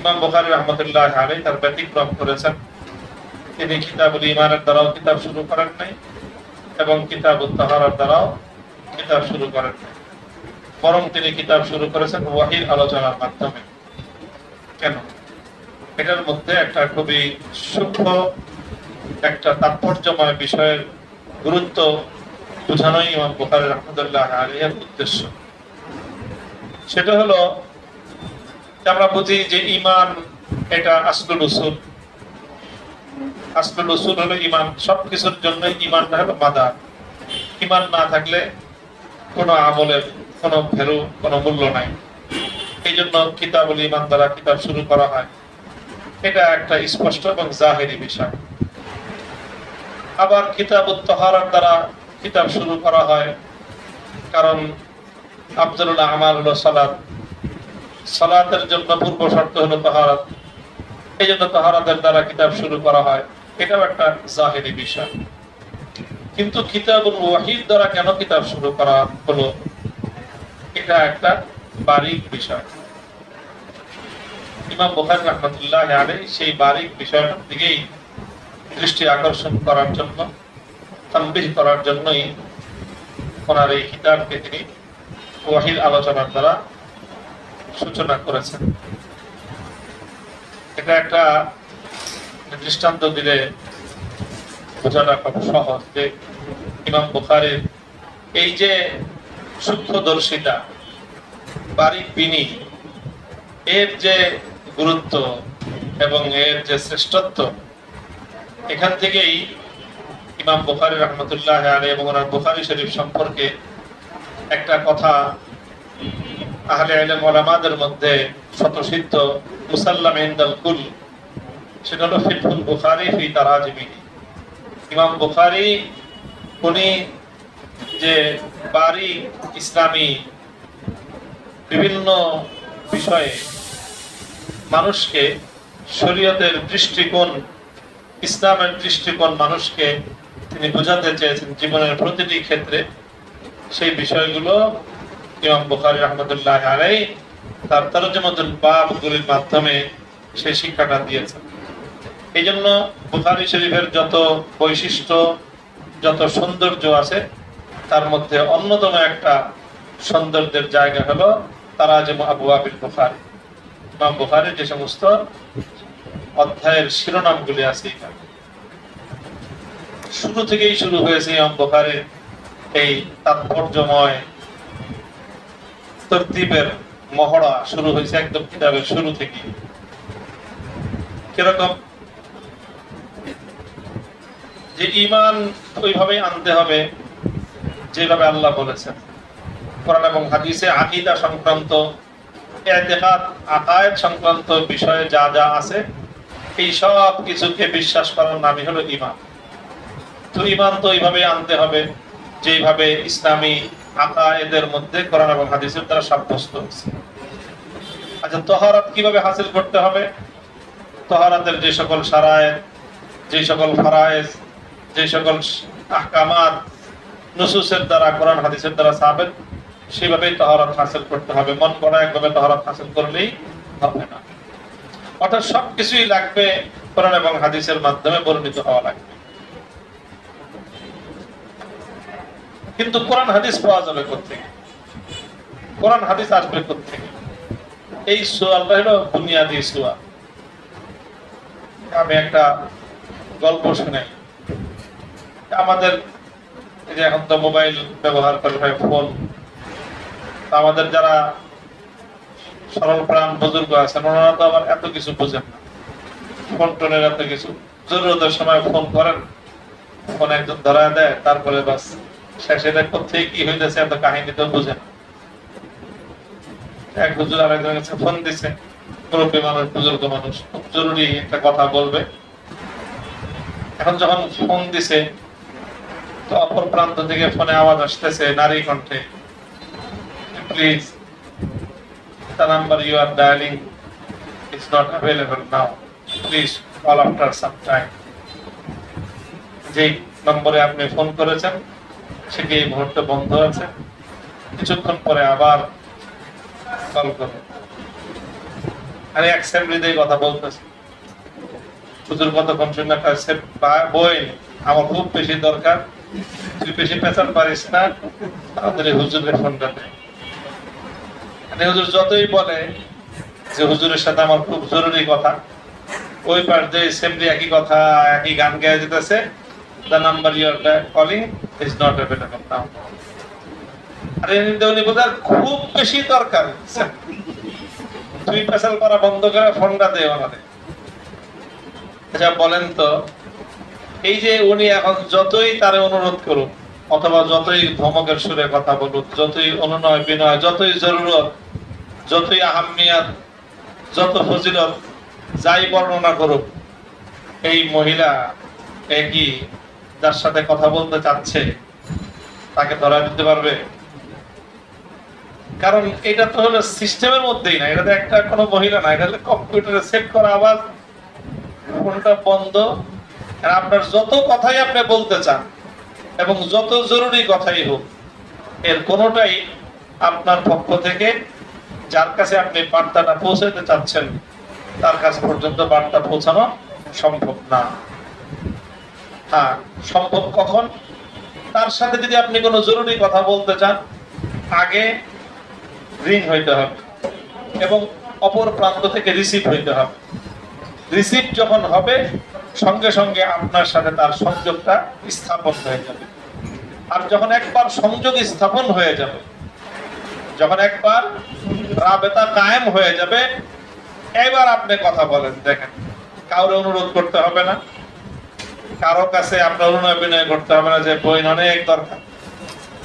ইমাম বুখারী রহমতুল্লাহ আলাইহি তার ব্যতিক্রম করেছেন। তিনি কিতাবুল ইমানের দ্বারাও কিতাব শুরু করেন নাই এবং কিতাবুল তাহারার দ্বারাও কিতাব শুরু করেন নাই। বরং তিনি কিতাব শুরু করেছেন ওয়াহির আলোচনার মাধ্যমে। কেন? এটার মধ্যে একটা খুবই সূক্ষ্ম, একটা তাৎপর্যময় বিষয়ের গুরুত্ব বোঝানোই ইমাম বুখারী রহমতুল্লাহ আলাইহির উদ্দেশ্য। সেটা হলো আমরা বুঝি যে ইমান এটা আসলুল উসুল। আসলুল উসুল হলো ইমান সবকিছুর জন্য ইমানটা হলো মাদার ইমান না থাকলে কোনো আমলের কোনো ভ্যালু, কোনো মূল্য নাই। এই জন্য কিতাবুল ইমান দ্বারা কিতাব শুরু করা হয়। এটা একটা স্পষ্ট এবং জাহেরি বিষয়। আবার কিতাব তহারার দ্বারা কিতাব শুরু করা হয় কারণ আব্দুল্লাহ আমার সালাদ সালাতের জন্য পূর্ব শর্ত হলো তাহারাত। এই জন্য তাহারাতের দ্বারা কিতাব শুরু করা হয়। এটাও একটা জাহেরি বিষয়। কিন্তু কিতাবুল ওয়াহিদ দ্বারা কেন কিতাব শুরু করা হলো? এটা একটা বারিক বিষয়। ইমাম বুখারী রহমতুল্লাহ আলাইহি সেই বারিক বিষয়টার দিকেই দৃষ্টি আকর্ষণ করার জন্য, তানবিহ করার জন্যই ওনার এই কিতাবকে তিনি ওয়াহিদ আলোচনার দ্বারা সূচনা করেছেন। এটা একটা দৃষ্টান্ত দিলে বোঝাটা খুব সহজ যে ইমাম বুখারীর এই যে সূক্ষ্মদর্শিতা বারিক বিনি এর যে গুরুত্ব এবং এর যে শ্রেষ্ঠত্ব, এখান থেকেই ইমাম বুখারী রহমতুল্লাহ আলী এবং ওনার বুখারী শরীফ সম্পর্কে একটা কথা মধ্যে মুসাল্লাম ইমাম বুখারী, উনি যে বাড়ি ইসলামী বিভিন্ন বিষয়ে মানুষকে, শরীয়তের দৃষ্টিকোণ, ইসলামের দৃষ্টিকোণ মানুষকে তিনি বোঝাতে চেয়েছেন জীবনের প্রতিটি ক্ষেত্রে, সেই বিষয়গুলো ইমাম বুখারী রহমতুল্লাহ আলাই তার তরজমাতুল বাবগুলির মাধ্যমে সেই শিক্ষাটা দিয়েছেন। এই জন্য বুখারী শরীফের যত বৈশিষ্ট্য, যত সৌন্দর্য আছে, তার মধ্যে অন্যতম একটা সৌন্দর্যের জায়গা হলো তারা যে আবু আবিল বুখারী। ইমাম বুখারীর যে সমস্ত অধ্যায়ের শিরোনামগুলি আছে এখানে। শুরু থেকেই শুরু হয়েছে ইমাম বুখারীর এই তাৎপর্যময় তরতিবের মহড়া শুরু হয়েছে একদম কিতাবের শুরু থেকে। কীরকম? যে ইমান ওইভাবে আনতে হবে, যেভাবে আল্লাহ বলেছেন। কোরআন এবং হাদিসে আকিদা সংক্রান্ত এতেকাদ আকায়েদ সংক্রান্ত বিষয়ে যা যা আছে, এই সব কিছুকে বিশ্বাস করার নামই হলো ইমান তো ইমান তো এইভাবে আনতে হবে, যেভাবে ইসলামী আকায়েদের মধ্যে কোরআন এবং হাদিসের দ্বারা সাব্যস্ত হয়েছে। আচ্ছা তহারাত কীভাবে হাসিল করতে হবে? তহারাতের যে সকল সারায় যে সকল ফারায়েজ, যে সকল আহকামাত নুসুসের দ্বারা, কোরআন, হাদিসের দ্বারা সাবেত, সেভাবেই তহরত হাসিল করতে হবে। মন গড়া একভাবে তহরত হাসিল করলেই হবে না। অর্থাৎ সবকিছুই লাগবে কোরআন এবং হাদিসের মাধ্যমে বর্ণিত হওয়া লাগবে। কিন্তু কোরআন হাদিস পাওয়া যাবে কোথেকে কোরআন হাদিস আসবে কোথেকে এই সোয়ালটা হলো বুনিয়াদি সোয়াল। আমি একটা গল্প শুনে আমাদের যে এখন তো মোবাইল ব্যবহার করে হয়, ফোন। আমাদের যারা সরল প্রাণ বুজুর্গ আছেন, ওনারা তো আবার এত কিছু বুঝেন না। ফোন টোনের এত কিছু। জরুরতের সময় ফোন করেন, ফোন একজন ধরা দেয়, তারপরে বাস দেখ কোথেকে কি হইতেছে, এত কাহিনী তো বুঝেন এক হুজুর ফোন দিছে, মুরব্বী মানুষ, বুজুর্গ মানুষ, খুব জরুরি একটা কথা বলবে এখন যখন ফোন দিছে, তো অপর প্রান্ত থেকে ফোনে আওয়াজ আসতেছে, নারী কণ্ঠে please the number you are dialing is not available now. Please call after some time. যে নম্বরে আপনি ফোন করেছেন সেটি এই মুহূর্তে বন্ধ আছে? কিছুক্ষণ পরে আবার কল করুন আরে এক অ্যাসেম্বলিতে কথা বলতেছে। হুজুর কতক্ষণ শুনে কাছে বই আমার খুব বেশি দরকার। তুই বেশি পেছান পারিস না। আমাদের হুজুরের ফোনটা মানে হুজুর যতই বলে যে হুজুরের সাথে আমার খুব জরুরি কথা, ওই পাশ দিয়ে সেমনি একই কথা, একই গান গেয়ে যেতেছে the number you are calling খুব বেশি দরকার। পেশাল করা বন্ধ করে ফোনটা আচ্ছা বলেন তো, এই যে উনি এখন যতই তারে অনুরোধ করুন অথবা যতই ধমকের সুরে কথা বলুক, যতই অনুনয় বিনয়, যতই জরুরত, যতই আহামিয়াত যত ফজিলত, যাই বর্ণনা করুক, এই মহিলা একই যার সাথে কথা বলতে চাচ্ছে, তাকে ধরা দিতে পারবে? কারণ এটা তো হলো সিস্টেমের মধ্যেই না, এটা তো একটা কোনো মহিলা না, এটা হলো কম্পিউটারে সেট করা আওয়াজ, ফোনটা বন্ধ, আর আপনার যত কথাই আপনি বলতে চান, এবং যত জরুরি কথাই হোক, এর কোনোটাই আপনার পক্ষ থেকে যার কাছে আপনি বার্তাটা পৌঁছাতে চাচ্ছেন, তার কাছে পর্যন্ত বার্তা পৌঁছানো সম্ভব না। সম্ভব কখন? তার সাথে যদি আপনি কোনো জরুরি কথা বলতে চান, আগে রিং হইতে হবে এবং অপর প্রান্ত থেকে রিসিভ হইতে হবে। রিসিভ যখন হবে, সঙ্গে সঙ্গে আপনার সাথে তার সংযোগটা স্থাপন হয়ে যাবে। আর যখন একবার সংযোগ স্থাপন হয়ে যাবে, যখন একবার রাবেতা কায়েম হয়ে যাবে, এবার আপনি কথা বলেন, দেখেন, কাউরে অনুরোধ করতে হবে না। কারও কাছে আপনার অনুনয় করতে হবে না, যে বই অনেক দরকার।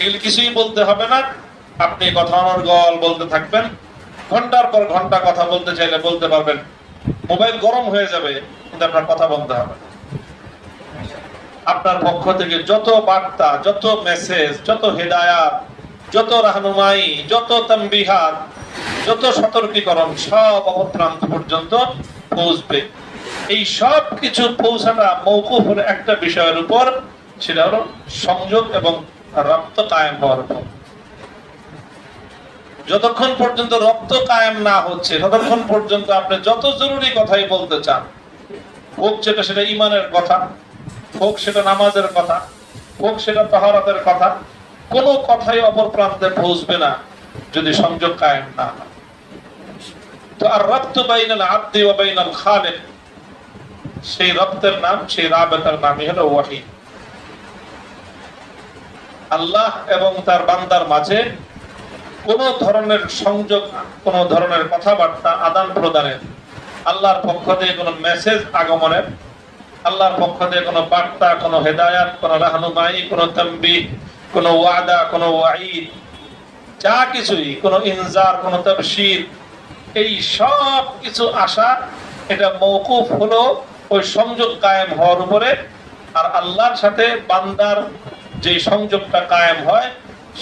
এগুলি কিছুই বলতে হবে না। আপনি কথা অনর্গল বলতে থাকবেন। ঘণ্টার পর ঘণ্টা কথা বলতে চাইলে বলতে পারবেন। মোবাইল গরম হয়ে যাবে, কিন্তু আপনার কথা বলতে হবে আপনার পক্ষ থেকে যত বার্তা, যত মেসেজ যত হেদায়াত, যত রাহনুমাই, যত তাম্বিহাত যত সতর্কীকরণ, সব অপপ্রান্ত পর্যন্ত পৌঁছবে। এই সব কিছু পৌঁছাটা মৌকুফ হলো একটা বিষয়ের উপর, সেটা হলো সংযোগ এবং রক্ত কায়েম হওয়ার উপর। যতক্ষণ পর্যন্ত রক্ত কায়েম না হচ্ছে, ততক্ষণ পর্যন্ত আপনি যত জরুরি কথাই বলতে চান, হোক সেটা সেটা ইমানের কথা, হোক সেটা নামাজের কথা, হোক সেটা তাহারাতের কথা, কোনো কথাই অপর প্রান্তে পৌঁছবে না যদি সংযোগ কায়েম না হয়। তো আর রক্ত বাইনাল আব্দি বাইনাল খালিক সেই রক্তের নাম, সেই রাবেতার নামই হলো ওয়াহি। আল্লাহ এবং তার বান্দার মাঝে কোন ধরনের সংযোগ, কোন ধরনের কথাবার্তা আদান প্রদানের, আল্লাহর পক্ষ থেকে কোনো মেসেজ আগমনের, আল্লাহর পক্ষ থেকে কোনো বার্তা, কোনো হেদায়াত, কোনো রাহনুমাই, কোনো তম্বি কোনো ওয়াদা, কোনো ওয়াইদ যা কিছুই, কোনো ইনজার, কোনো তফসির এই সব কিছু আশা এটা মৌকুফ হলো ওই সংযোগ কায়েম হওয়ার উপরে আর আল্লাহর সাথে বান্দার যে সংযোগটা কায়েম হয়,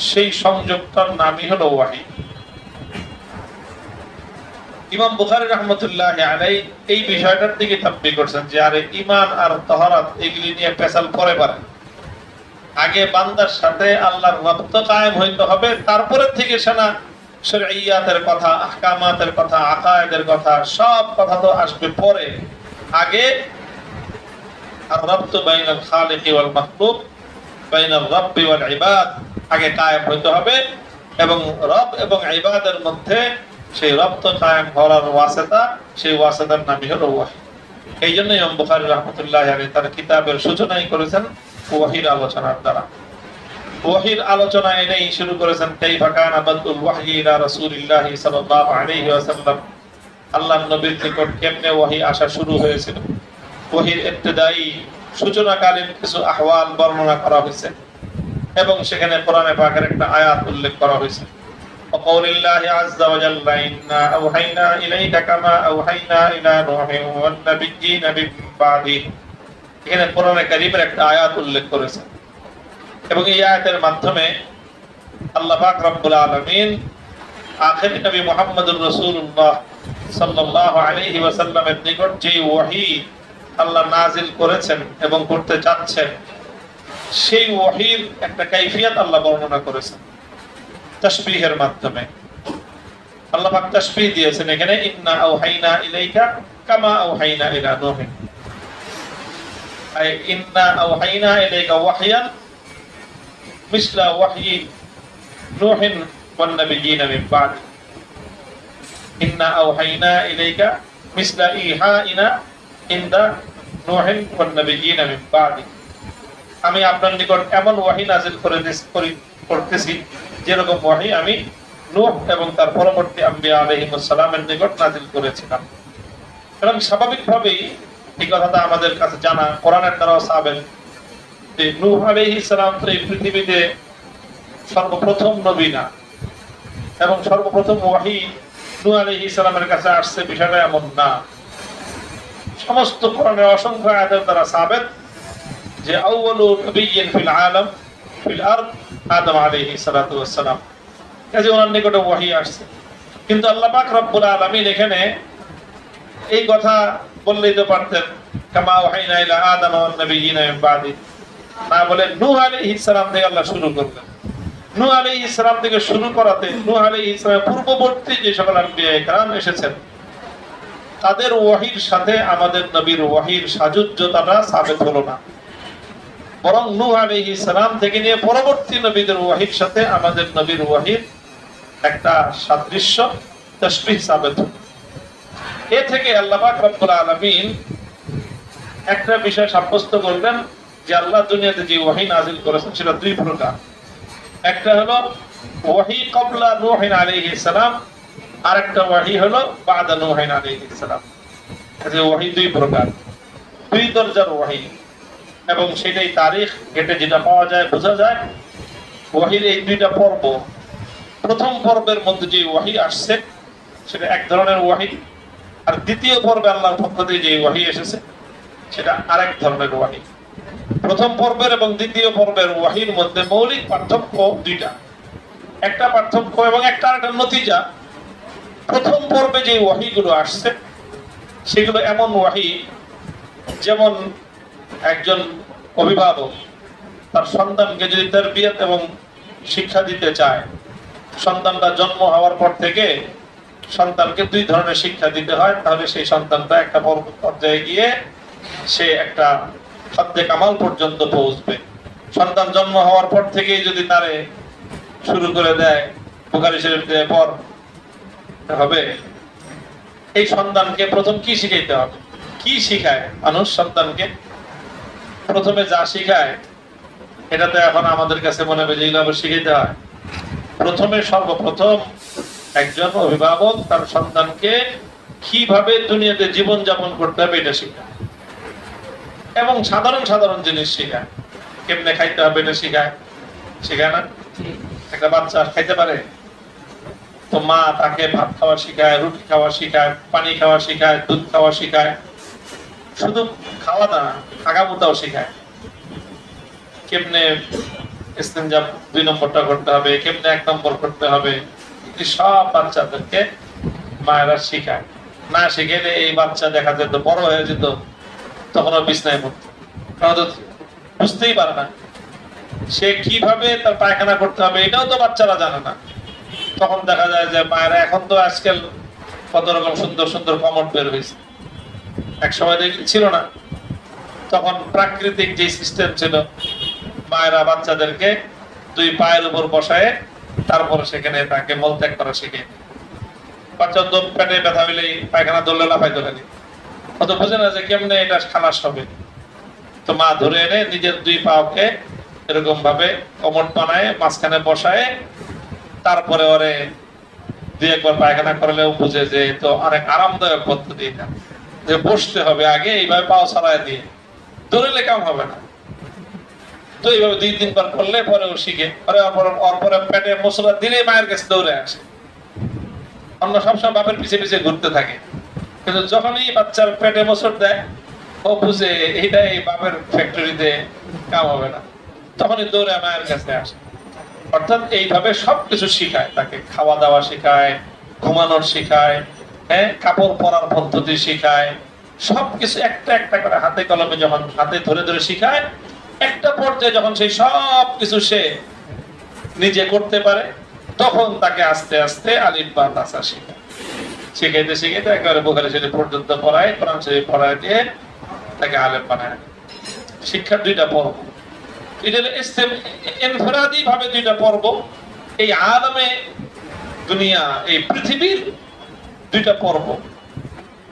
সেই সংযোগটার নামই হলো ওয়াহি। ইমাম বুখারী রহমতুল্লাহ আলাই এই বিষয়টার দিকে তাব্বি করছেন যে, আরে ইমান আর তহরাত এগুলি নিয়ে পেশাল পরে পারে আগে বান্দার সাথে আল্লাহর রক্ত কায়েম হইতে হবে তারপরে থেকে সেনা শরঈয়াতের কথা, আহকামাতের কথা, আকায়েদের কথা, সব কথা তো আসবে পরে। আগে ওয়াল ইবাদ। আগে কায়েম হইতে হবে এবং রব এবং মধ্যে সেই রব্ত কায়েম হওয়ার ওয়াসেতা, সেই নামই ওয়াহি। এই জন্য ইমাম বুখারী রাহমাতুল্লাহ আলাইহি তার কিতাবের সূচনাই করেছেন ওয়াহির আলোচনার দ্বারা। ওয়াহির আলোচনা এনেই শুরু করেছেন, কাইফা কানা ওয়াহয়ি ইলা রাসূলিল্লাহি সাল্লাল্লাহু আলাইহি ওয়াসাল্লাম। আল্লাহর নবীর নিকট কেমনে ওয়াহি আসা শুরু হয়েছিল ওয়াহির ইবতিদাই সূচনাকালীন কিছু আহওয়াল বর্ণনা করা হয়েছে এবং সেখানে কোরআনে পাকের একটা আয়াত উল্লেখ করা হয়েছে وقول الله عز وجل إنا أوحينا إليك كما أوحينا إلى نوح والنبيين من بعده এখানে কোরআনে কারীমের একটা আয়াত উল্লেখ করেছে এবং এই আয়াতের মাধ্যমে আল্লাহ পাক রব্বুল আলামিন আখির নবী মুহাম্মদুর রাসূলুল্লাহ সাল্লাল্লাহু নিকট যে ওহী আল্লাহ নাজিল করেছেন এবং করতে চাচ্ছেন, সেই ওহীর একটা কাইফিয়াত আল্লাহ বর্ণনা করেছেন তাসবিহের মাধ্যমে। আল্লাহ দিয়েছেন এখানে কামা আওহাইনা ইলা নূহিন আই ইন্না আওহাইনা ইলাইকা ওয়াহয়ান মিসলা আমি আপনার নিকট এমন ওয়াহি নাজিল করে করতেছি, যেরকম ওয়াহি আমি নূহ এবং তার পরবর্তী আম্বিয়া আলাইহিস সালামের নিকট নাজিল করেছিলাম। এবং স্বাভাবিকভাবেই এই কথাটা আমাদের কাছে জানা, কোরআনের দ্বারাও সাবেন যে নূহ সালাম তো এই পৃথিবীতে সর্বপ্রথম নবী না। এবং সর্বপ্রথম ওয়াহি নূহ আলাইহিস সালামের কাছে আসছে, বিষয়টা এমন না। সমস্ত কোরআনের অসংখ্য আয়াতের দ্বারা সাবেত যে, আউয়ালু নবিয়্যিন ফিল আলাম, ফিল আরদ, আদম আলাইহিস সালাতু ওয়াস সালাম কাজে ওনার নিকটে ওয়াহি আসছে। কিন্তু আল্লাহ পাক রব্বুল আলামিন এখানে এই কথা বললেই তো পারতেন, কামা ওয়াহিনা ইলা আদম ওয়ান নাবিয়্যিনা মিন বাদি। না বলে নূহ আলাইহিস সালাম থেকে আল্লাহ শুরু করলেন। নূহ আলাইহিস সালাম থেকে শুরু করাতে, নূহ সালামের পূর্ববর্তী যে সকল এসেছেন, তাদের ওয়াহির সাথে আমাদের নবীর ওয়াহির সাজুজ্যতাটা সাবেত হলো না বরং নূহ আলাইহিস সালাম থেকে নিয়ে পরবর্তী নবীদের ওয়াহির সাথে আমাদের নবীর ওয়াহির একটা সাদৃশ্য, তসবিহ সাবেত। এ থেকে আল্লাহ রব্বুল আলামিন একটা বিষয় সাব্যস্ত করলেন যে আল্লাহ দুনিয়াতে যে ওয়াহি নাজিল করেছেন সেটা দুই প্রকার একটা হলো ওয়াহি কবলা নূহিন আলাইহিস সালাম আর একটা ওয়াহি হলো বাদা নূহিন আলাইহিস সালাম। যে ওয়াহি দুই প্রকার, দুই দরজার ওয়াহি, এবং সেটাই তারিখ ঘেটে যেটা পাওয়া যায়, বোঝা যায়। ওয়াহির এই দুইটা পর্ব, প্রথম পর্বের মধ্যে যে ওয়াহি আসছে, সেটা এক ধরনের ওয়াহি, আর দ্বিতীয় পর্বে আল্লাহর পক্ষ থেকে যে ওয়াহি এসেছে, সেটা আরেক ধরনের ওয়াহি। প্রথম পর্বের এবং দ্বিতীয় পর্বের ওয়াহির মধ্যে মৌলিক পার্থক্য দুইটা। একটা পার্থক্য এবং একটা আরেকটা নতিজা। প্রথম পর্বে যে ওয়াহিগুলো আসছে, সেগুলো এমন ওয়াহি, যেমন একজন অভিভাবক তার সন্তানকে যদি তরবিয়ত এবং শিক্ষা দিতে চায়, সন্তানটা জন্ম হওয়ার পর থেকে সন্তানকে দুই ধরনের শিক্ষা দিতে হয়। তাহলে সেই সন্তানটা একটা পর- পর্যায়ে গিয়ে সে একটা সদ্যে কামাল পর্যন্ত পৌঁছবে। সন্তান জন্ম হওয়ার পর থেকেই যদি তারে শুরু করে দেয়, বুখারি শরীফ দিয়ে পর হবে। এই সন্তানকে প্রথম কি শিখাইতে হবে? কি শিখায়? মানুষ সন্তানকে প্রথমে যা শিখায় এটা তো এখন আমাদের কাছে মনে হবে যে এইভাবে শিখাইতে হয়। প্রথমে সর্বপ্রথম একজন অভিভাবক তার সন্তানকে কীভাবে দুনিয়াতে জীবন যাপন করতে হবে এটা শিখায়। এবং সাধারণ সাধারণ জিনিস শেখায়। কেমনে খাইতে হবে এটা শেখায়। শেখায় না? একটা বাচ্চা খাইতে পারে? তো মা তাকে ভাত খাওয়া শিখায়, রুটি খাওয়া শিখায়, পানি খাওয়া শিখায়, দুধ খাওয়া শিখায়। শুধু খাওয়া না থাকা মোতাও শিখায়। কেমনে ইস্তেঞ্জা দুই নম্বরটা করতে হবে, কেমনে এক নম্বর করতে হবে সব বাচ্চাদেরকে মায়েরা শিখায়। না শিখেলে এই বাচ্চা দেখা যেত, বড় হয়ে যেত। তখন ও বিছনায় পড়তো বুঝতেই পারে না সে কীভাবে তার পায়খানা করতে হবে এটাও তো বাচ্চারা জানে না। তখন দেখা যায় যে মায়েরা এখন তো আজকাল কত রকম সুন্দর সুন্দর কমট বের হয়েছে এক সময় ছিল না তখন প্রাকৃতিক যে সিস্টেম ছিল মায়েরা বাচ্চাদেরকে দুই পায়ের উপর বসায় তারপরে সেখানে তাকে মলত্যাগ করা শিখে বাচ্চা পেটে ব্যথা হইলেই পায়খানা দৌড়লে লাফাই দোলেনি না যে কেমনে এটা খালাস হবে? তো মা ধরে এনে নিজের দুই পাওকে এরকম ভাবে বানায় মাঝখানে বসায়, তারপরে ওরে দুই একবার পায়খানা করলেও বুঝে যে তো অনেক আরামদায়ক পদ্ধতি এটা। যে বসতে হবে আগে, এইভাবে পাও ছাড়ায় দিয়ে। দৌড়লে কাম হবে না। তো এইভাবে দুই তিনবার করলে পরে ও শিখে। পরে ওর পেটে মশলা দিলে মায়ের কাছে দৌড়ে আসে। অন্য সবসময় বাপের পিছে পিছে ঘুরতে থাকে। কিন্তু যখনই বাচ্চার পেটে বছর দেয়, ও বুঝে এইটা এই বাপের ফ্যাক্টরিতে কাম হবে না। তখনই দৌড়ে মায়ের কাছে আসে। অর্থাৎ এইভাবে সবকিছু শিখায়, তাকে খাওয়া দাওয়া শেখায়, ঘুমানোর শেখায় হ্যাঁ কাপড় পরার পদ্ধতি শেখায়, সবকিছু একটা একটা করে হাতে কলমে যখন হাতে ধরে ধরে শিখায়, একটা পর্যায়ে যখন সেই সব কিছু সে নিজে করতে পারে, তখন তাকে আস্তে আস্তে আলিফ বা তাসা শেখায়। শিখাইতে শিখাইতে একেবারে বোখারি শরীফ পর্যন্ত পড়ায়, কোরআন শরীফ পড়ায় দিয়ে তাকে আলেম বানায়। শিক্ষার দুইটা পর্ব। এটা ইনফিরাদি ভাবে দুইটা পর্ব। এই আলমে দুনিয়া, এই পৃথিবীর দুইটা পর্ব।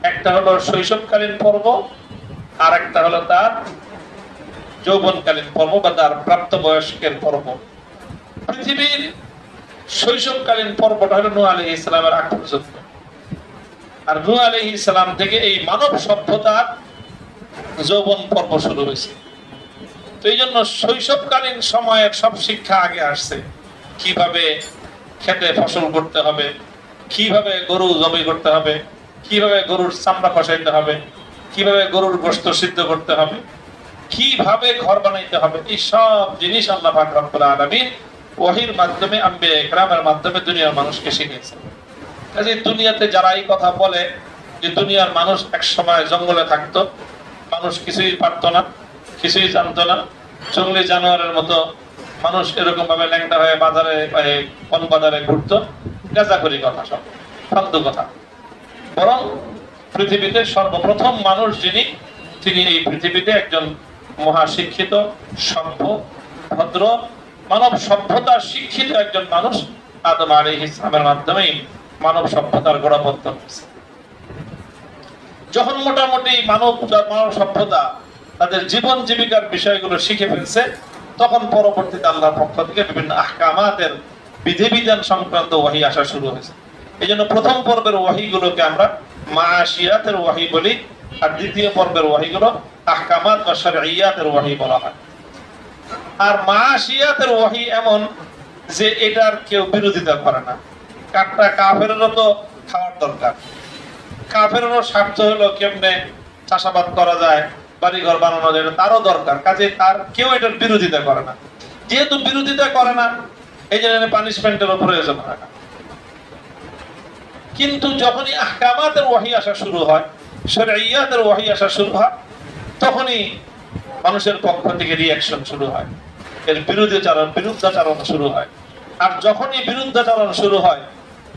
একটা হলো শৈশবকালীন পর্ব আর একটা হলো তার যৌবনকালীন পর্ব বা তার প্রাপ্তবয়স্কের পর্ব। পৃথিবীর শৈশবকালীন পর্বটা হলো আলাইহিস ইসলামের আগ পর্যন্ত। আর নূহ আলাইহিস ইসলাম থেকে এই মানব সভ্যতার যৌবন পর্ব শুরু হয়েছে। তো এই জন্য শৈশবকালীন সময়ের সব শিক্ষা আগে আসছে। কীভাবে খেতে ফসল করতে হবে, কীভাবে গরু জমি করতে হবে, কীভাবে গরুর চামড়া খসাইতে হবে, কীভাবে গরুর গোস্ত সিদ্ধ করতে হবে, কীভাবে ঘর বানাইতে হবে, এই সব জিনিস আল্লাহ পাক রব্বুল আলামিন ওহির মাধ্যমে আম্বে একরামের মাধ্যমে দুনিয়ার মানুষকে শিখিয়েছে কাজে দুনিয়াতে যারা এই কথা বলে যে দুনিয়ার মানুষ এক সময় জঙ্গলে থাকতো, মানুষ কিছুই পারতো না, কিছুই জানতো না। জঙ্গলি জানোয়ারের মতো মানুষ এরকম ভাবে ল্যাংটা হয়ে বাজারে কোন বাজারে ঘুরতো। গাঁজাখড়ি কথা সব, ফালতু কথা। বরং পৃথিবীতে সর্বপ্রথম মানুষ যিনি, তিনি এই পৃথিবীতে একজন মহাশিক্ষিত, সভ্য, ভদ্র, মানব সভ্যতার শিক্ষিত একজন মানুষ আদম আলী ইসলামের মাধ্যমেই মানব সভ্যতার গোড়াপত্তন হয়েছে যখন মোটামুটি মানব মানব সভ্যতা তাদের জীবন জীবিকার বিষয়গুলো শিখে ফেলছে, তখন পরবর্তীতে আল্লাহর পক্ষ থেকে বিভিন্ন আহকামাতের বিধিবিধান সংক্রান্ত ওয়াহি আসা শুরু হয়েছে। এই জন্য প্রথম পর্বের ওয়াহিগুলোকে আমরা মাশিয়াতের ওয়াহি বলি, আর দ্বিতীয় পর্বের ওয়াহিগুলো আহকামাত বা শরঈয়াতের ওয়াহি বলা হয়। আর মাশিয়াতের ওয়াহি এমন যে এটার কেউ বিরোধিতা করে না। কাঠটা কাফেরও তো খাওয়ার দরকার। কাফেরও স্বার্থ হলো কেমনে চাষাবাদ করা যায় বাড়ি ঘর বানানো যায় তারও দরকার। কাজে তার কেউ এটার বিরোধিতা করে না। যেহেতু বিরোধিতা করে না, এই জন্য পানিশমেন্টেরও প্রয়োজন হয় না। কিন্তু যখনই আহকামাতের ওয়াহি আসা শুরু হয় শরঈয়াতের ওয়াহি আসা শুরু হয়, তখনই মানুষের পক্ষ থেকে রিয়াকশন শুরু হয়। এর বিরোধীচারণ বিরুদ্ধাচারণ শুরু হয়। আর যখনই বিরুদ্ধাচারণ শুরু হয়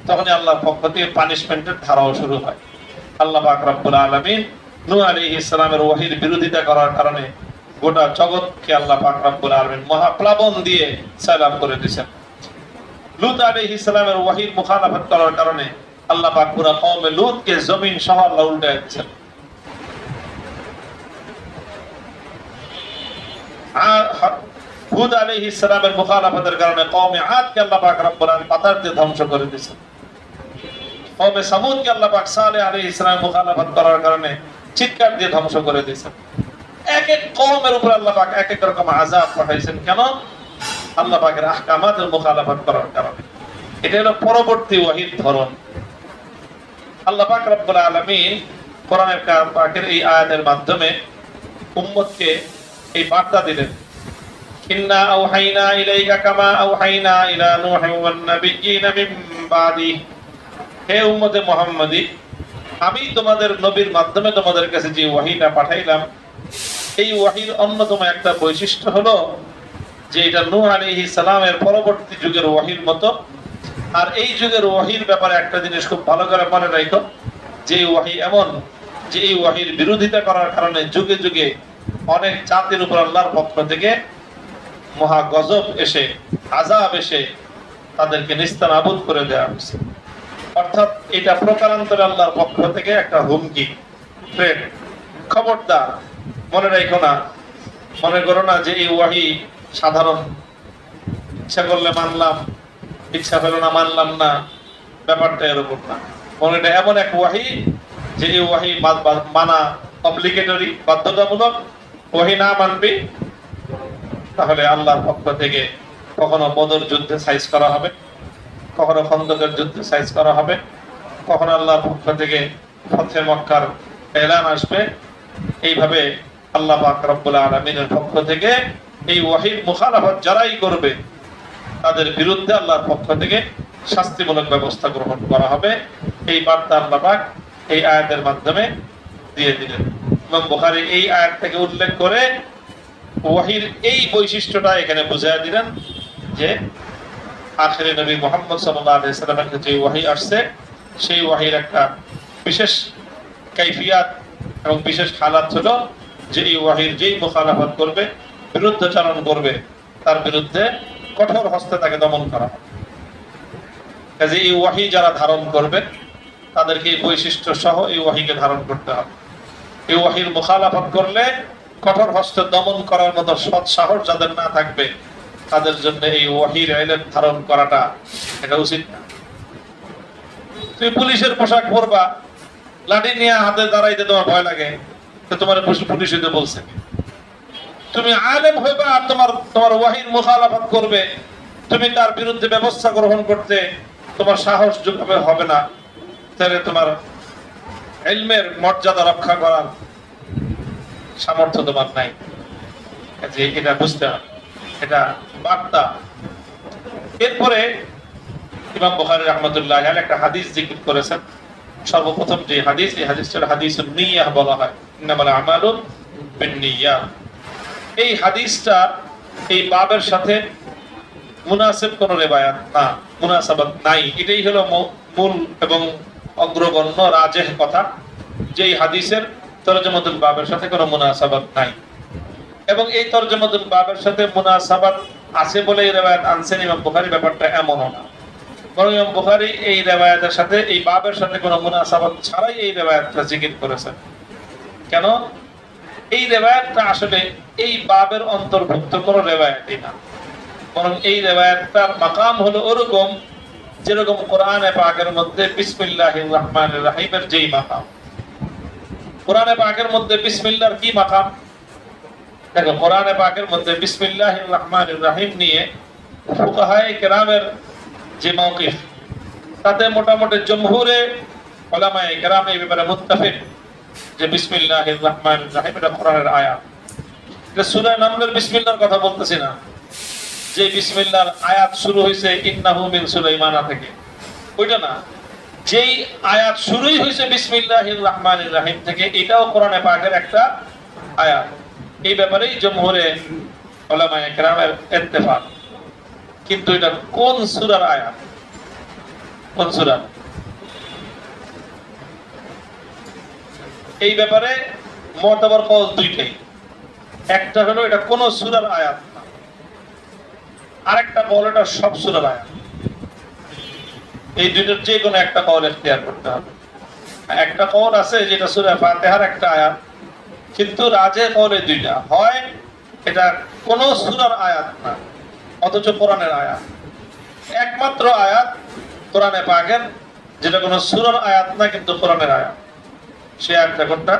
তখনই আল্লাহর পক্ষ থেকে পানিশমেন্টের ধারাও শুরু হয়। আল্লাহ পাক রব্বুল আলামিন নূহ আলাইহিস ইসলামের ওয়াহির বিরোধিতা করার কারণে গোটা জগৎকে আল্লাহ পাক রব্বুল আলামিন মহাপ্লাবন দিয়ে সাইলাম করে দিয়েছেন। লুত আলাইহিস সালামের ওয়াহির মুখালাফত করার কারণে আল্লাহ কওমে লুতকে জমিন দিয়েছেন। হুদ আলাইহিস সালামের মুখালাফতের কারণে আদকে আল্লাহ পাক রব্বুল আলামিন পাথর দিয়ে ধ্বংস করে দিয়েছেন। কওমে সামুদকে আল্লাহ পাক সালেহ আলাইহিস সালাম মুখালাফত করার কারণে চিৎকার দিয়ে ধ্বংস করে দিয়েছেন। এক এক কওমের উপর আল্লাহ পাক এক এক রকম আযাব পাঠাইছেন। কেন? আল্লাহ পাকের আহকামাতের মুখালাফত করার কারণে। এটা হলো পরবর্তী ওয়াহিদ ধরন। আল্লাহ পাক রব্বুল আলামিন কোরআনের কা- পাকের এই আয়াতের মাধ্যমে উম্মতকে এই বার্তা দিলেন। ইন্না আওহাইনা ইলাইকা কামা আওহাইনা ইলা নূহি ওয়ান নাবিয়্যিনা মিন বাদি। হে উম্মতে মুহাম্মাদি, আমি তোমাদের নবীর মাধ্যমে তোমাদের কাছে যে ওয়াহিটা পাঠাইলাম, এই ওয়াহির অন্যতম একটা বৈশিষ্ট্য হলো যে এটা নূহ আলাইহিস সালামের পরবর্তী যুগের ওয়াহির মতো। আর এই যুগের ওয়াহির ব্যাপারে একটা জিনিস খুব ভালো করে মনে রাখো, যে ওয়াহি এমন যে এই ওয়াহির বিরোধিতা করার কারণে যুগে যুগে অনেক জাতির উপর আল্লাহর পক্ষ থেকে মহা গজব এসে আজাব এসে তাদেরকে নিস্তানাবুদ করে দেওয়া হয়েছে। অর্থাৎ এটা প্রকারান্তরে আল্লাহর পক্ষ থেকে একটা হুমকি। থ্রেট খবরদার, মনে রাখো না, মনে করো না যে এই ওয়াহি সাধারণ, ইচ্ছা করলে মানলাম, ইচ্ছা হলো না মানলাম না, ব্যাপারটা এরকম না। মনে এমন এক ওয়াহি যে এই ওয়াহি মানা অব্লিগেটরি বাধ্যতামূলক। ওয়াহি না মানবি, তাহলে আল্লাহর পক্ষ থেকে কখনো বদর যুদ্ধে সাইজ করা হবে। কখনো খন্দকের যুদ্ধে সাইজ করা হবে, কখনো আল্লাহর পক্ষ থেকে ফতে মক্কার এলান আসবে। এইভাবে আল্লাহ পাক রব্বুল আলামিনের পক্ষ থেকে এই ওয়াহিদ মুখালাফত যারাই করবে, তাদের বিরুদ্ধে আল্লাহর পক্ষ থেকে শাস্তিমূলক ব্যবস্থা গ্রহণ করা হবে। এই বার্তা আল্লাহ পাক এই আয়াতের মাধ্যমে দিয়ে দিলেন। এবং বুখারী এই আয়াত থেকে উল্লেখ করে ওয়াহির এই বৈশিষ্ট্যটা এখানে বুঝাই দিলেন যে আখেরে নবী মোহাম্মদ সাল্লামের যে ওয়াহি আসছে, সেই ওয়াহির একটা বিশেষ কাইফিয়াত এবং বিশেষ হালাত হলো যে এই ওয়াহির যেই মুখালাফত করবে, বিরুদ্ধাচরণ করবে, তার বিরুদ্ধে কঠোর হস্তে তাকে দমন করা কাজে এই ওয়াহি যারা ধারণ করবে, তাদেরকে এই বৈশিষ্ট্য সহ এই ওয়াহিকে ধারণ করতে হবে। এই ওয়াহির মুখালাফত করলে কঠোর হস্তে দমন করার মতো সৎ সাহস যাদের না থাকবে তাদের জন্য এই ওয়াহির আইলেন ধারণ করাটা এটা উচিত না। তুমি পুলিশের পোশাক পরবা, লাঠি নিয়ে হাতে দাঁড়াইতে তোমার ভয় লাগে তোমার পুলিশ হইতে বলছে। তুমি আলেম হইবা আর তোমার তোমার ওয়াহির মুখালাফত করবে। তুমি তার বিরুদ্ধে ব্যবস্থা গ্রহণ করতে তোমার সাহস যোগাবে হবে না। তাহলে তোমার এলমের মর্যাদা রক্ষা করার সামর্থ্য তোমার নাই। এটা বুঝতে হবে। এটা বার্তা। এরপরে ইমাম বুখারী রহমতুল্লাহ একটা হাদিস জিকির করেছেন। সর্বপ্রথম যে হাদিস, এই হাদিসটার হাদিস নিয়াহ বলা হয়। ইন্নামাল আমালু বিন্নিয়াহ এই হাদিসটা এই বাবের সাথে মুনাসিব কোন রেবায়াত না, মুনাসাবাত নাই। এটাই হলো মূল এবং অগ্রগণ্য রাজেহ কথা, যে হাদিসের তরজমাতুল বাবের সাথে কোনো মুনাসাবাত নাই। এবং এই তরজমাতুল বাবের সাথে মুনাসাবাত আছে বলে এই রেবায়াত আনছেন ইমাম বুখারী, ব্যাপারটা এমনও না। বরং ইমাম বুখারী এই রেবায়াতের সাথে, এই বাবের সাথে কোনো মুনাসাবাত ছাড়াই এই রেবায়াতটা জিকির করেছেন। কেন? এই রেবায়াতটা আসলে এই বাবের অন্তর্ভুক্ত কোনো রেবায়াতই না। বরং এই রেবায়াতটার মাকাম হলো ওরকম যেরকম কোরআনে পাকের মধ্যে বিসমিল্লাহির রহমানির রহিমের যেই মাকাম। কোরআনে পাকের মধ্যে বিসমিল্লাহর কি মাকাম? দেখো, কোরআনে পাকের মধ্যে বিসমিল্লাহির রহমানির রহিম নিয়ে ফুকাহায়ে কেরামের যে মৌকিফ তাতে মোটামুটি জমহুরে ওলামায়ে কেরাম এই ব্যাপারে মুত্তাফিক যে বিসমিল্লাহির রহমানির রহিম, এটা কোরআনের আয়াত। এটা সূরা নামলের বিসমিল্লাহর কথা বলতেছি না। যে বিসমিল্লাহর আয়াত শুরু হয়েছে ইন্নাহু মিন সুলাইমানা থেকে, ওইটা না। যেই আয়াত শুরুই হয়েছে বিসমিল্লাহির রহমানির রহিম থেকে, এটাও কোরআনে পাকের একটা আয়াত। এই ব্যাপারেই জমহুরে ওলামায়ে কেরামের ইত্তেফাক। কিন্তু এটা কোন সূরার আয়াত? কোন সূরা? এই ব্যাপারে মতবর কল দুইটাই। একটা হলো এটা কোন সূরার আয়াত না। আরেকটা কল এটা সব সুরার আয়াত। এই দুইটার যে কোনো একটা কল এখতিয়ার করতে হবে। একটা কল আছে যেটা সূরা ফাতিহার একটা আয়াত। কিন্তু রাজে কলে দুইটা। হয় এটা কোন সুরার আয়াত না, অথচ কোরআনের আয়াত। একমাত্র আয়াত কোরআনে পাকের, যেটা কোনো সূরার আয়াত না, কিন্তু কোরআনের আয়াত। সে আয়াতটা কোনটা?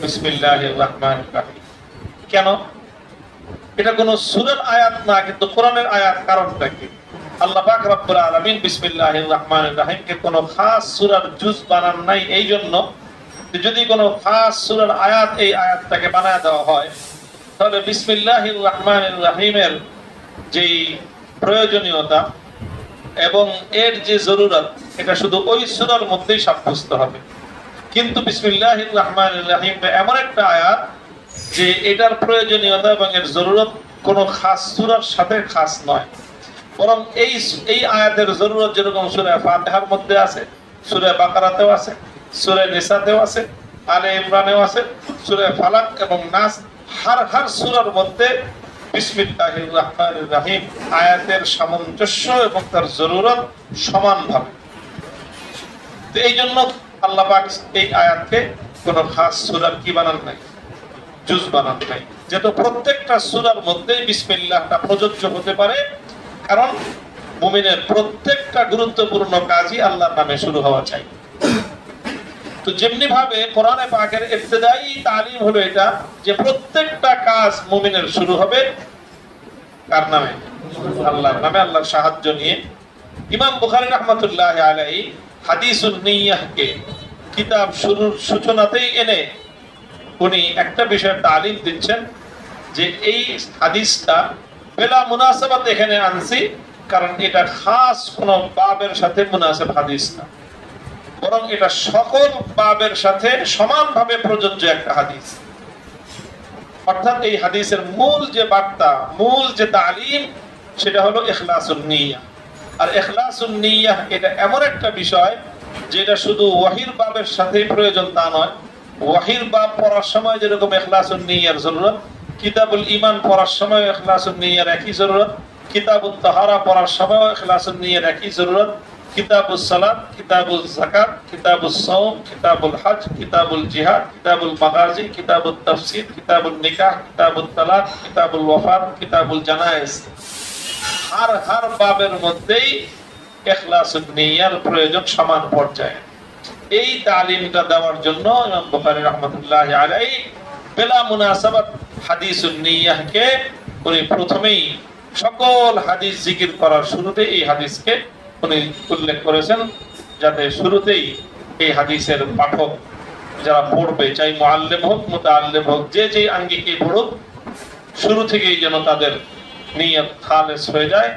বিসমিল্লাহির রহমানির রহিম। কেন? এটা কোনো সুরের আয়াত না, কিন্তু কোরআনের আয়াত কারণটা কি? আল্লাহ পাক রব্বুল আলামিন বিসমিল্লাহির রহমানির রহিমকে কোনো খাস সূরার জুজ বানান নাই এই জন্য যদি কোনো খাস সূরার আয়াত, এই আয়াতটাকে বানায় দেওয়া হয়, তাহলে বিসমিল্লাহির রহমানির রহিমের যেই প্রয়োজনীয়তা এবং এর যে জরুরত, এটা শুধু ওই সূরার মধ্যেই সাব্যস্ত হবে। কিন্তু বিসমিল্লাহির রহমানির রহিমটা এমন একটা আয়াত যে এটার প্রয়োজনীয়তা এবং এর জরুরত কোনো খাস সূরার সাথে খাস নয়। বরং এই এই আয়াতের জরুরত যেরকম সূরা ফাতিহার মধ্যে আছে, সূরা বাকারাতেও আছে সূরা নিসাতেও আছে, আলে ইমরানেও আছে, সূরা ফালাক এবং নাস, হার হার সূরার মধ্যে বিসমিল্লাহির রহমানির রহিম, আয়াতের সামঞ্জস্য এবং তার জরুরত সমানভাবে। তো এই জন্য আল্লাহ পাক এই আয়াতকে খাস সূরার কি বানান নাই, জুজ বানান নাই। যেটা প্রত্যেকটা সূরার মধ্যেই বিসমিল্লাহটা প্রযোজ্য হতে পারে, কারণ মুমিনের প্রত্যেকটা গুরুত্বপূর্ণ কাজই আল্লাহর নামে শুরু হওয়া চাই। যেমনি ভাবে কোরআনে পাকের তালিম হলো এটা যে প্রত্যেকটা কাজ মুমিনের শুরু হবে কার নামে? আল্লাহর নামে, আল্লাহর সাহায্য নিয়ে। ইমাম নিয়াহকে কিতাব শুরুর সূচনাতেই এনে উনি একটা বিষয়ের তালিম দিচ্ছেন যে এই হাদিসটা বেলা মুনাসাবাত এখানে আনছি, কারণ এটা খাস কোন বাবের সাথে মুনাসাব হাদিস না। বরং এটা সকল বাবের সাথে সমানভাবে প্রযোজ্য একটা হাদিস। অর্থাৎ এই হাদিসের মূল যে বার্তা, মূল যে তালিম, সেটা হলো ইখলাসুন নিয়া। আর এখলাসুন নিয়াহ এটা এমন একটা বিষয় যেটা শুধু ওয়াহির বাবের সাথেই প্রয়োজন তা নয়। ওয়াহির বাব পড়ার সময় যেরকম এখলাসুন নিয়ার জরুরত, কিতাবুল ইমান পড়ার সময় এখলাসুন নিয়ার একই জরুরত কিতাবুল তাহারা পড়ার সময় এখলাসুন নিয়ার একই জরুরত কিতাবুল সালাত কিতাবুল জাকাত কিতাবুল সওম, কিতাবুল হজ কিতাবুল জিহাদ, কিতাবুল মাগাজি কিতাবুল তাফসির কিতাবুল নিকাহ কিতাবুল তালাক, কিতাবুল ওয়াফাত, কিতাবুল জানায়েজ। হার হার বাবের মধ্যেই এখলাসুন নিয়ার প্রয়োজন সমান পর্যায়ে। এই তালিমটা দেওয়ার জন্য ইমাম বুখারী রাহমাতুল্লাহ আলাইহি বেলা হাদিসুন নিয়াহকে উনি প্রথমেই সকল হাদিস জিকির করার শুরুতে এই হাদিসকে উনি উল্লেখ করেছেন যাতে শুরুতেই এই হাদিসের পাঠক যারা পড়বে চাই মুআল্লিম হোক মুতাআল্লিম হোক যে যে আঙ্গিকে পড়ুক শুরু থেকেই যেন তাদের নিয়ত খালেস হয়ে যায়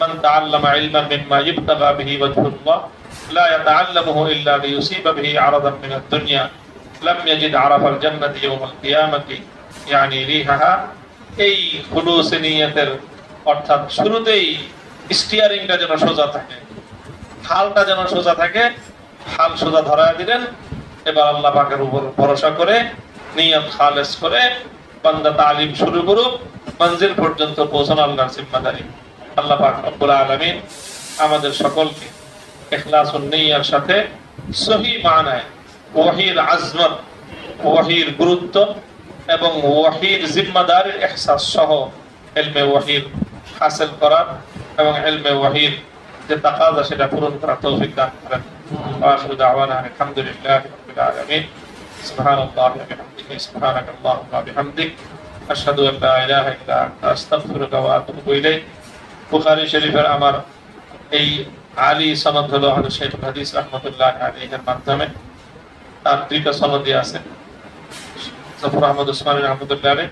من تعلم علما مما يبتغى به وجه الله لا يتعلمه الا ليصيب به عرضا من الدنيا لم يجد عرف الجنة يوم القيامة يعني ريحها এই খুলুস নিয়তের অর্থাৎ শুরুতেই স্টিয়ারিংটা যেন সোজা থাকে হালটা যেন সোজা থাকে হাল সোজা ধরা দিলেন, এবার আল্লাহ পাকের উপর ভরসা করে, নিয়ত খালেস করে, বান্দা তালিম শুরু করুক, মঞ্জিল পর্যন্ত পৌঁছানো আল্লাহর জিম্মাদারি। আল্লাহ পাক রব্বুল আলামিন আমাদের সকলকে ইখলাস ও নিয়ার সাথে সহি মানায় ওয়াহির আজমত, ওয়াহির গুরুত্ব এবং ওয়াহির জিম্মাদারির এহসাস সহ এলমে ওয়াহির হাসিল করার এবং এলমে ওয়াহির যে তাকাজা সেটা পূরণ করার তৌফিক দান করেন وآخر دعوانا أن الحمد لله رب العالمين سبحان الله وبحمده سبحانك اللهم وبحمدك أشهد أن لا إله إلا أنت أستغفرك وأتوب إليك বুখারী শরীফের আমার এই আলী সনদ হলো হলো শেখ হাদিস রহমতুল্লাহ আলীহের মাধ্যমে তার দুইটা সনদই আছে জফর আহমদ উসমানী রহমতুল্লাহ আলী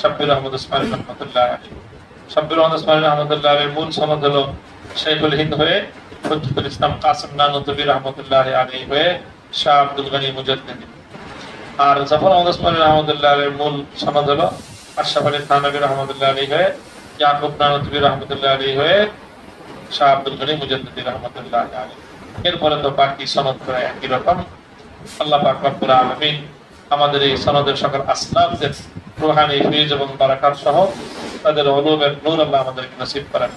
শাব্বির আহমদ উসমানী রহমতুল্লাহ আলী শাব্বির আহমদ উসমানী রহমতুল্লাহ আলীর মূল সনদ হলো শেখুল হিন্দ হয়ে হজরতুল ইসলাম কাসিম নানুতবী রহমতুল্লাহ আলী হয়ে শাহ আব্দুল গনি মুজাদ্দিদি। আর জফর আহমদ উসমানী রহমতুল্লাহ আলীর মূল সনদ হলো আশরাফ আলী থানবী রহমতুল্লাহ আলী হয়ে ইয়াকুব নানুতবী রহমতুল্লাহ আলী হয়ে শাহ আব্দুল গনি মুজাদ্দিদি রহমতুল্লাহ আলী। এরপরে তো বাকি সনদ প্রায় একই রকম। আল্লাহ পাক রব্বুল আলামিন আমাদের এই সনদের সকল আসলাফদের রোহানি ফিজ এবং বারাকার সহ তাদের অনুবের নূর আল্লাহ আমাদেরকে নসিব করেন।